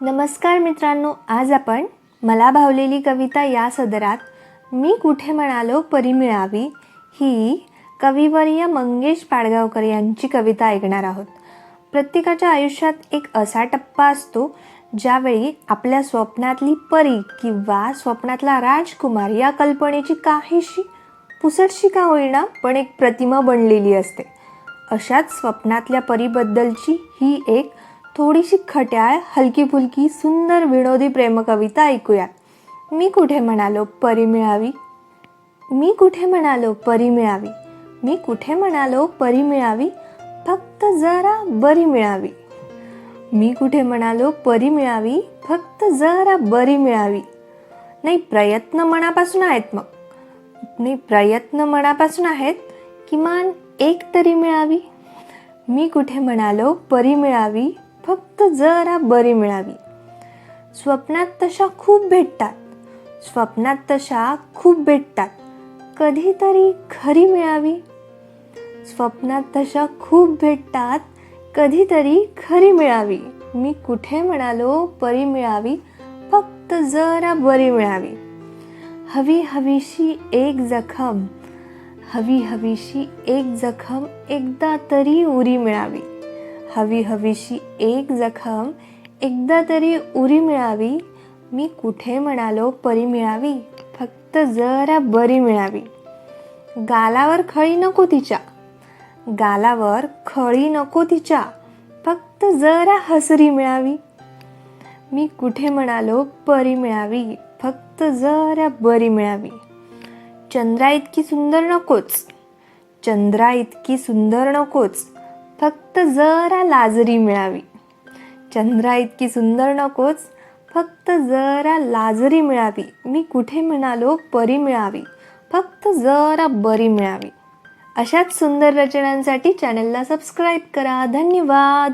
नमस्कार मित्रांनो आज आपण मला भावलेली कविता या सदरात मी कुठे म्हणालो परी मिळावी ही कविवर्य मंगेश पाडगावकर यांची कविता ऐकणार आहोत. प्रत्येकाच्या आयुष्यात एक असा टप्पा असतो ज्यावेळी आपल्या स्वप्नातली परी किंवा स्वप्नातला राजकुमार या कल्पनेची काहीशी पुसटशी का होईना पण एक प्रतिमा बनलेली असते. अशाच स्वप्नातल्या परीबद्दलची ही एक थोडीशी खट्याळ हलकी फुलकी सुंदर विनोदी प्रेमकविता ऐकूया. मी कुठे म्हणालो परी मिळावी? मी कुठे म्हणालो परी मिळावी? मी कुठे म्हणालो परी मिळावी? फक्त जरा बरी मिळावी. मी कुठे म्हणालो परी मिळावी? फक्त जरा बरी मिळावी. नाही प्रयत्न मनापासून आहेत मग. नाही प्रयत्न मनापासून आहेत किमान एक तरी मिळावी. मी कुठे म्हणालो परी मिळावी? फक्त जरा बरी मिळावी. स्वप्नात तशा खूप भेटतात. स्वप्नात तशा खूप भेटतात. कधीतरी खरी मिळावी. स्वप्नात तशा खूप भेटतात. कधीतरी खरी मिळावी. मी कुठे म्हणालो परी मिळावी. फक्त जरा बरी मिळावी. हवी हवीशी एक जखम. हवी हवीशी एक जखम एकदा तरी उरी मिळावी. हवी हवीशी एक जखम एकदा तरी उरी मिळावी. मी कुठे म्हणालो परी मिळावी? फक्त जरा बरी मिळावी. गालावर खळी नको तिच्या. गालावर खळी नको तिच्या. फक्त जरा हसरी मिळावी. मी कुठे म्हणालो परी मिळावी? फक्त जरा बरी मिळावी. चंद्रा इतकी सुंदर नकोच. चंद्रा इतकी सुंदर नकोच. फक्त जरा लाजरी मिळावी. चंद्रा इतकी सुंदर नकोच फक्त जरा लाजरी मिळावी. मी कुठे म्हणालो परी मिळावी. फक्त जरा बरी मिळावी. अशाच सुंदर रचनांसाठी चॅनलला सबस्क्राईब करा. धन्यवाद.